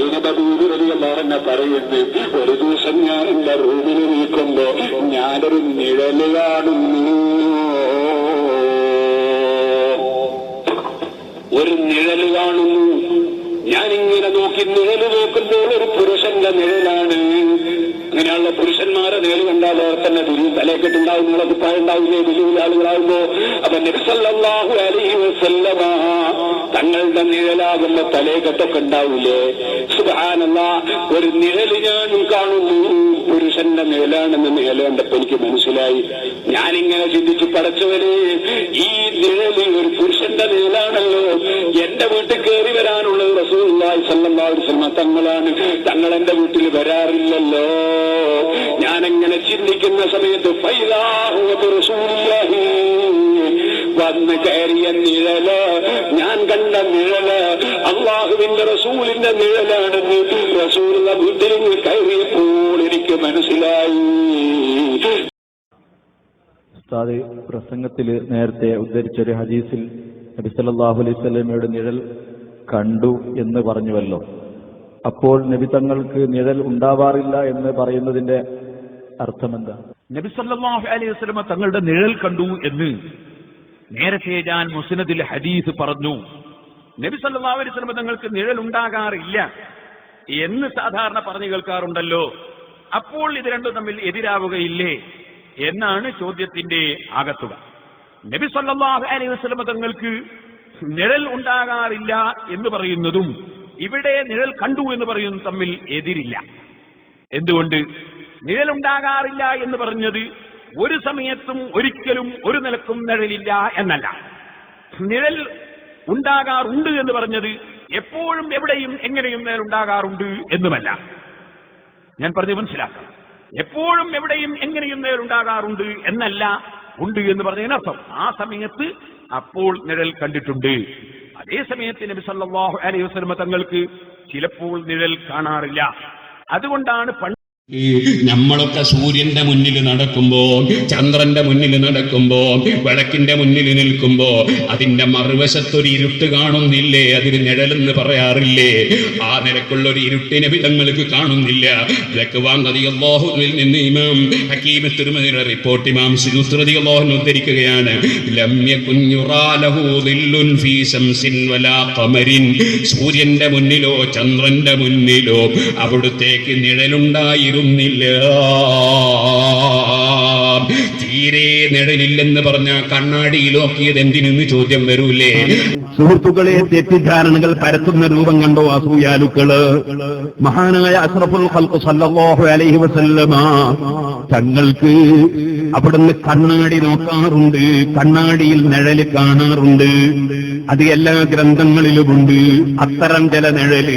സൈനബൂരിയല്ലാറെന്നെ പറയുന്നത് ഒരു ദിവസം ഞാൻ എന്റെ റൂമിൽ നിൽക്കുമ്പോ ഞാനൊരു നിഴൽ കാണുന്നു. ഒരു നിഴൽ കാണുന്നു ഞാനിങ്ങനെ നോക്കി നിഴൽ നോക്കുമ്പോൾ ഒരു പുരുഷന്റെ നിഴലാണ്. അങ്ങനെയുള്ള പുരുഷന്മാരെ നിഴൽ കണ്ടാൽ തന്നെ തിരിയും നിങ്ങളെ നിങ്ങളത് ഉണ്ടാവില്ലേ? വലിയ ആളുകളാകുമ്പോ അപ്പൊ നബിസല്ലാഹു അലൈഹി വസല്ലമ തങ്ങളുടെ നിഴലാകുമ്പോ തലയക്കെട്ടൊക്കെ ഉണ്ടാവൂലേ? സുബാനല്ല ഒരു നിഴൽ ഞാനും കാണുന്നു. പുരുഷന്റെ നിഴലാണെന്ന് നിഴൽ കണ്ടപ്പോ എനിക്ക് മനസ്സിലായി. ഞാനിങ്ങനെ ചിന്തിച്ചു പടച്ചവര് ഈ നിഴൽ ഒരു പുരുഷന്റെ നിഴലാണല്ലോ എന്റെ വീട്ടിൽ കയറി വരാനുള്ള റസൂലുള്ളാഹി സ്വല്ലല്ലാഹു അലൈഹി വസല്ലം. തങ്ങളാണ് തങ്ങൾ എന്റെ വീട്ടിൽ വരാറില്ലല്ലോ. ഞാനങ്ങനെ ചിന്തിക്കുന്ന സമയത്ത് വന്ന് കയറിയ നിഴൽ ഞാൻ കണ്ട നിഴൽ അള്ളാഹുവിന്റെ റസൂലിന്റെ നിഴലാണെന്ന് റസൂലിന്റെ വീട്ടിൽ കയറിയപ്പോൾ എനിക്ക് മനസ്സിലായി. ഉസ്താദ് പ്രസംഗത്തിൽ നേരത്തെ ഉദ്ധരിച്ച ഒരു ഹദീസിൽ നബി സല്ലല്ലാഹു അലൈഹി സ്വലമയുടെ നിഴൽ കണ്ടു എന്ന് പറഞ്ഞുവല്ലോ. അപ്പോൾ നബി തങ്ങൾക്ക് നിഴൽ ഉണ്ടാവാറില്ല എന്ന് പറയുന്നതിന്റെ അർത്ഥമെന്താ? നബി സല്ലാഹു അലൈഹി വസല്ലമ തങ്ങളുടെ നിഴൽ കണ്ടു എന്ന് നേരത്തെ ഞാൻ മുസ്നദിൽ ഹദീസ് പറഞ്ഞു. നബി സല്ലാഹു അലൈഹി വസല്ലമ തങ്ങൾക്ക് നിഴൽ ഉണ്ടാകാറില്ല എന്ന് സാധാരണ പറഞ്ഞു കേൾക്കാറുണ്ടല്ലോ. അപ്പോൾ ഇത് രണ്ടും തമ്മിൽ എതിരാവുകയില്ലേ? എന്നാണ് ചോദ്യത്തിന്റെ ആകത്തുക. നബി സല്ലല്ലാഹു അലൈഹി വസ്ലമ തങ്ങൾക്ക് നിഴൽ ഉണ്ടാകാറില്ല എന്ന് പറയുന്നതും ഇവിടെ നിഴൽ കണ്ടു എന്ന് പറയുന്നതും തമ്മിൽ എതിരില്ല. എന്തുകൊണ്ട്? നിഴൽ ഉണ്ടാകാറില്ല എന്ന് പറഞ്ഞത് ഒരു സമയത്തും ഒരിക്കലും ഒരു നിലക്കും നിഴലില്ല എന്നല്ല. നിഴൽ ഉണ്ടാകാറുണ്ട് എന്ന് പറഞ്ഞത് എപ്പോഴും എവിടെയും എങ്ങനെയും നിഴൽ ഉണ്ടാകാറുണ്ട് എന്നുമല്ല. ഞാൻ പറഞ്ഞു മനസ്സിലാക്കണം എപ്പോഴും എവിടെയും എങ്ങനെയും നേരുണ്ടാകാറുണ്ട് എന്നല്ല ഉണ്ട് എന്ന് പറഞ്ഞതിനർത്ഥം ആ സമയത്ത് അപ്പോൾ നിഴൽ കണ്ടിട്ടുണ്ട്. അതേ സമയത്ത് നബി സല്ലല്ലാഹു അലൈഹി വസ്ലമ തങ്ങൾക്ക് ചിലപ്പോൾ നിഴൽ കാണാറില്ല. അതുകൊണ്ടാണ് നമ്മളൊക്കെ സൂര്യന്റെ മുന്നിൽ നടക്കുമ്പോ ചന്ദ്രന്റെ മുന്നിൽ നടക്കുമ്പോ വിളക്കിന്റെ മുന്നിൽ നിൽക്കുമ്പോ അതിന്റെ മറുവശത്തൊരു ഇരുട്ട് കാണുന്നില്ലേ? അതിന് നിഴലെന്ന് പറയാറില്ലേ? ആ നിലക്കുള്ള ഒരു ഇരുട്ടിനെ വിധങ്ങൾക്ക് കാണുന്നില്ല. ഇതൊക്കെ വാങ്ങതി നിന്ന് ഇമാം ഹക്കീമ തിരുമതിയുടെ റിപ്പോർട്ട് ഇമാം സിനുസ്രതി അള്ളാഹുൻ ഉദ്ധരിക്കുകയാണ്. ലമ്യ കുഞ്ഞുറാലഹു ദില്ലുൻ ഫീ ശംസിൻ വലാ ഖമരിൻ. സൂര്യന്റെ മുന്നിലോ ചന്ദ്രന്റെ മുന്നിലോ അവിടുത്തേക്ക് നിഴലുണ്ടായിരുന്നില്ല തീരെ നിഴലില്ലെന്ന് പറഞ്ഞ കണ്ണാടിയിൽ നോക്കിയത് എന്തിനെന്ന് ചോദ്യം വരൂലേ? സുഹൃത്തുക്കളെ തെറ്റിദ്ധാരണകൾ പരത്തുന്ന രൂപം കണ്ടോ അസൂയാലുക്കൾ? മഹാനായ അഷ്റഫുൽ സല്ലല്ലാഹു അലൈഹി വസല്ലമ തങ്ങൾക്ക് അവിടുന്ന് കണ്ണാടി നോക്കാറുണ്ട് കണ്ണാടിയിൽ നിഴൽ കാണാറുണ്ട്. അത് എല്ലാ ഗ്രന്ഥങ്ങളിലുമുണ്ട്. അത്തരം ചില നിഴൽ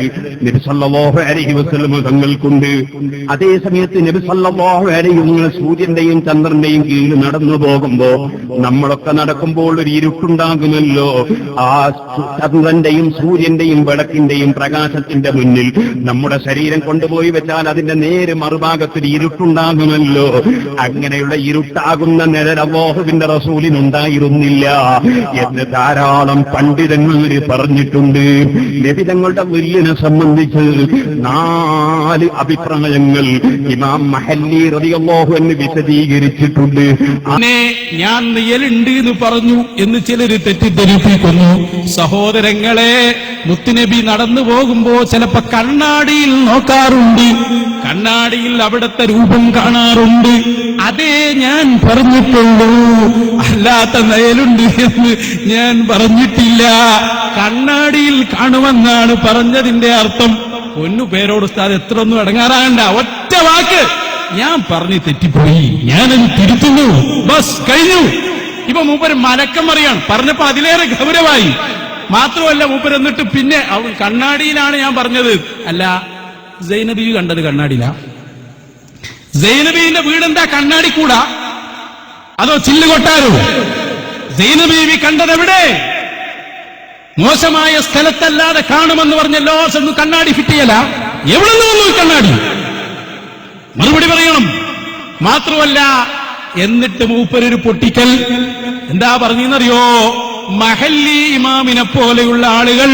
നബി സല്ലല്ലാഹു അലൈഹി വസല്ലമ തങ്ങൾക്കുണ്ട്. അതേ സമയത്ത് നബി സല്ലല്ലാഹു അലൈഹി വസല്ലം സൂര്യന്റെയും ചന്ദ്രന്റെയും കീഴിൽ നടന്നു പോകുമ്പോ നമ്മളൊക്കെ നടക്കുമ്പോൾ ഒരു ഇരുട്ടുണ്ടാകുമല്ലോ. ആ ചന്ദ്രന്റെയും സൂര്യന്റെയും വിളക്കിന്റെയും പ്രകാശത്തിന്റെ മുന്നിൽ നമ്മുടെ ശരീരം കൊണ്ടുപോയി വെച്ചാൽ അതിന്റെ നേരെ മറുഭാഗത്തിൽ ഇരുട്ടുണ്ടാകുമല്ലോ. അങ്ങനെയുള്ള ഇരുട്ടാകുന്ന നിഴൽ റസൂലിനുണ്ടായിരുന്നില്ല എന്ന് ധാരാളം പണ്ഡിതന്മാര് പറഞ്ഞിട്ടുണ്ട്. ലഭിതങ്ങളുടെ വില്ലിനെ സംബന്ധിച്ച് നാല് അഭിപ്രായങ്ങൾ ഇമാം മഹല്ലി റളിയല്ലാഹു എന്ന് വിശദീകരിച്ചിട്ടുണ്ട്. പിന്നെ ഞാൻ നിയലുണ്ട് എന്ന് പറഞ്ഞു എന്ന് ചിലര് തെറ്റിദ്ധരിപ്പിക്കുന്നു. സഹോദരങ്ങളെ മുത്തുനബി നടന്നു പോകുമ്പോ ചിലപ്പോ കണ്ണാടിയിൽ നോക്കാറുണ്ട്. കണ്ണാടിയിൽ അവിടുത്തെ രൂപം കാണാറുണ്ട്. അതേ ഞാൻ പറഞ്ഞിട്ടുള്ളൂ. അല്ലാത്ത നയലുണ്ട് എന്ന് ഞാൻ പറഞ്ഞിട്ടില്ല. കണ്ണാടിയിൽ കാണുമെന്നാണ് പറഞ്ഞതിന്റെ അർത്ഥം. പൊന്നു പേരോട് ഉസ്താദ് എത്ര ഒന്നും അടങ്ങാറാകണ്ട ഒറ്റ വാക്ക്. ഞാൻ പറഞ്ഞു തെറ്റിപ്പോയി. ഞാനത് തിരുത്തുന്നു. ബസ് കഴിഞ്ഞു. ഇപ്പൊ മൂപ്പര് മലക്കം അറിയാണ് പറഞ്ഞപ്പോ അതിലേറെ ഗൗരവായി. മാത്രമല്ല മൂപ്പര് എന്നിട്ട് പിന്നെ അവൾ കണ്ണാടിയിലാണ് ഞാൻ പറഞ്ഞത്. അല്ല സൈനബി കണ്ടത് കണ്ണാടിയില? സൈനബീന്റെ വീടെന്താ കണ്ണാടി കൂടാ? അതോ ചില്ല് കൊട്ടാരോ? സൈനബീവി കണ്ടത് എവിടെ? മോശമായ സ്ഥലത്തല്ലാതെ കാണുമെന്ന് പറഞ്ഞല്ലോ കണ്ണാടി ഫിറ്റ് ചെയ്യല? എവിടെ നിന്ന് വന്നു കണ്ണാടി? മറുപടി പറയണം. മാത്രമല്ല എന്നിട്ട് മൂപ്പരൊരു പൊട്ടിക്കൽ. എന്താ പറഞ്ഞെന്നറിയോ? മഹല്ലി ഇമാമിനെ പോലെയുള്ള ആളുകൾ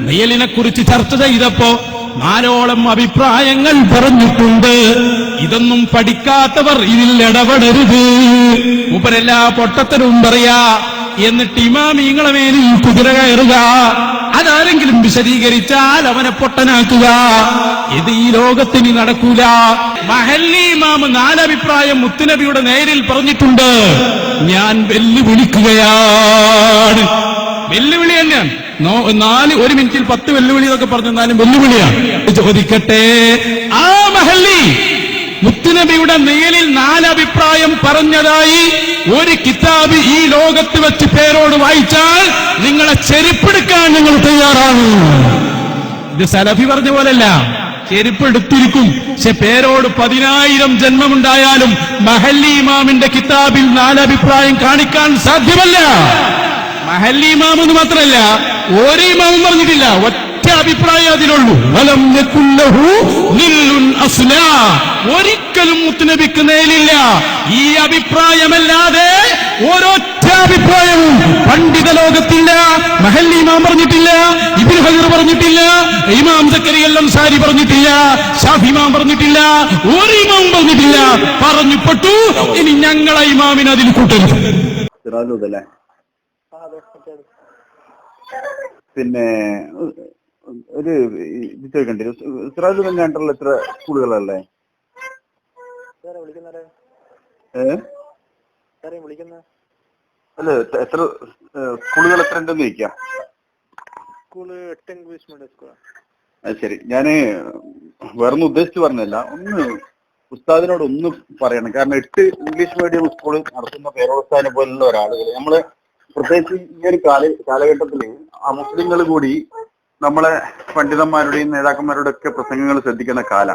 നെയ്യലിനെ കുറിച്ച് ചർച്ച ചെയ്തപ്പോ നാലോളം അഭിപ്രായങ്ങൾ പറഞ്ഞിട്ടുണ്ട്. ഇതൊന്നും പഠിക്കാത്തവർ ഇതിൽ ഇടപെടരുത്. മൂപ്പരെല്ലാ പൊട്ടത്തരവും പറയാ എന്നിട്ട് ഇമാമീങ്ങളെ മേലിൽ കുതിര കയറുക. അതാരെങ്കിലും വിശദീകരിച്ചാൽ അവനെ പൊട്ടനാക്കുക. ഇത് ഈ ലോകത്തിന് നടക്കൂല. മഹല്ലി ഇമാമ് നാലഭിപ്രായം മുത്തുനബിയുടെ നേരിൽ പറഞ്ഞിട്ടുണ്ട്. ഞാൻ വെല്ലുവിളിക്കുകയാണ്. വെല്ലുവിളി തന്നെയാണ്. നാല് ഒരു മിനിറ്റിൽ പത്ത് വെല്ലുവിളി എന്നൊക്കെ പറഞ്ഞാലും വെല്ലുവിളിയാണ്. ചോദിക്കട്ടെ. മുത്തുനബിയുടെ നേരിൽ നാലഭിപ്രായം പറഞ്ഞതായി ഒരു കിതാബ് ഈ ലോകത്ത് വെച്ച് പേരോട് വായിച്ചാൽ നിങ്ങളെ ചെരുപ്പെടുക്കാൻ ഞങ്ങൾ തയ്യാറാണ്. ഇത് സലഫി പറഞ്ഞ പോലല്ല. ചെരുപ്പെടുത്തിരിക്കും പക്ഷെ പേരോട് പതിനായിരം ജന്മമുണ്ടായാലും മഹല്ലി ഇമാമിന്റെ കിതാബിൽ നാലഭിപ്രായം കാണിക്കാൻ സാധ്യമല്ല. മഹല്ലി ഇമാം എന്ന് മാത്രമല്ല ഒരു ഇമാമും പറഞ്ഞിട്ടില്ല. ഒറ്റ അഭിപ്രായം അതിലുള്ളൂ. അസ്ലാ. ഒരിക്കലും മുത്തുനബിക്ക് നേലില്ല ഈ അഭിപ്രായമല്ലാതെ ഒരൊറ്റ അഭിപ്രായവും പണ്ഡിത ലോകത്തില്ല മഹല്ലി ഇമാം പറഞ്ഞിട്ടില്ല ഇബിൻ ഹജർ പറഞ്ഞിട്ടില്ല ഇമാം സക്കരി സക്കരിയെല്ലാം സാരി പറഞ്ഞിട്ടില്ല ഷാഫി ഇമാം പറഞ്ഞിട്ടില്ല ഒരു ഇമാം പറഞ്ഞിട്ടില്ല പറഞ്ഞു പെട്ടു ഇനി ഞങ്ങളെ ഇമാമിന് അതിൽ കൂട്ടരുത് പിന്നെ ഒരു ഇത് ചോദിക്കണ്ടേ സിറാജുദ്ദീൻ അണ്ടറിൽ എത്ര സ്കൂളുകളല്ലേ? അല്ല എത്ര- സ്കൂളുകൾ എത്ര ഉണ്ടെന്ന് ചോദിക്കാം. സ്കൂൾ എട്ട് ഇംഗ്ലീഷ് മീഡിയം സ്കൂളാണ് അത് ശരി. ഞാൻ വേറൊന്നും ഉദ്ദേശിച്ച് പറഞ്ഞല്ല ഒന്ന് ഉസ്താദിനോട് ഒന്ന് പറയണം. കാരണം എട്ട് ഇംഗ്ലീഷ് മീഡിയം സ്കൂൾ നടത്തുന്ന പേരോസ്താദിനെ പോലുള്ള ഒരാളുകൾ നമ്മൾ പ്രത്യേകിച്ച് ഈ ഒരു കാല കാലഘട്ടത്തിൽ ആ മുസ്ലിങ്ങൾ കൂടി നമ്മളെ പണ്ഡിതന്മാരുടെയും നേതാക്കന്മാരുടെയും ഒക്കെ പ്രസംഗങ്ങൾ ശ്രദ്ധിക്കുന്ന കാല.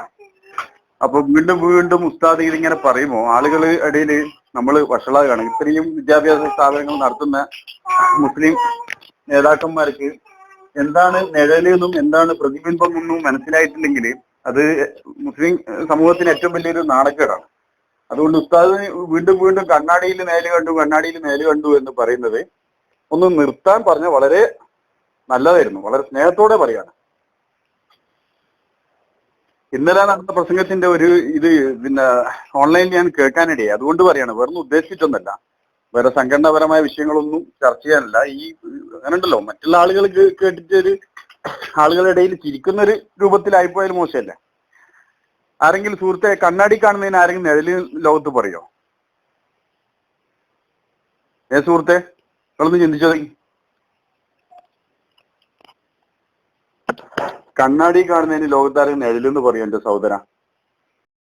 അപ്പൊ വീണ്ടും വീണ്ടും ഉസ്താദ് ഇതിങ്ങനെ പറയുമ്പോൾ ആളുകൾ ഇടയിൽ നമ്മൾ വഷളാകാണ്. ഇത്രയും വിദ്യാഭ്യാസ സ്ഥാപനങ്ങൾ നടത്തുന്ന മുസ്ലിം നേതാക്കന്മാർക്ക് എന്താണ് നിഴൽ എന്നും എന്താണ് പ്രതിബിംബം എന്നും മനസ്സിലായിട്ടില്ലെങ്കിൽ അത് മുസ്ലിം സമൂഹത്തിന് ഏറ്റവും വലിയൊരു നാണക്കേടാണ്. അതുകൊണ്ട് ഉസ്താദ് വീണ്ടും വീണ്ടും കണ്ണാടിയിൽ നേൽ കണ്ടു കണ്ണാടിയിൽ നേൽ കണ്ടു എന്ന് പറയുന്നത് ഒന്ന് നിർത്താൻ പറഞ്ഞ വളരെ നല്ലതായിരുന്നു. വളരെ സ്നേഹത്തോടെ പറയാണ്. ഇന്നലെ നടന്ന പ്രസംഗത്തിന്റെ ഒരു ഇത് പിന്നെ ഓൺലൈനിൽ ഞാൻ കേൾക്കാനിടയായി. അതുകൊണ്ട് പറയാണ് വേറൊന്നും ഉദ്ദേശിച്ചിട്ടൊന്നല്ല വേറെ സംഘടനാപരമായ വിഷയങ്ങളൊന്നും ചർച്ച ചെയ്യാനല്ല. ഈ അങ്ങനെയുണ്ടല്ലോ മറ്റുള്ള ആളുകൾ കേട്ടിട്ട് ഒരു ആളുകളുടെ ഇടയിൽ ചിരിക്കുന്ന ഒരു രൂപത്തിലായിപ്പോയാലും മോശമല്ലേ? ആരെങ്കിലും സുഹൃത്തെ കണ്ണാടി കാണുന്നതിന് ആരെങ്കിലും നിഴൽ ലോകത്ത് പറയോ? ഏ സുഹൃത്തെ നിങ്ങളൊന്ന് ചിന്തിച്ചോ? കണ്ണാടി കാണുന്നതിന് ലോകത്താരും നിഴലെന്ന് പറയും എന്റെ സഹോദര.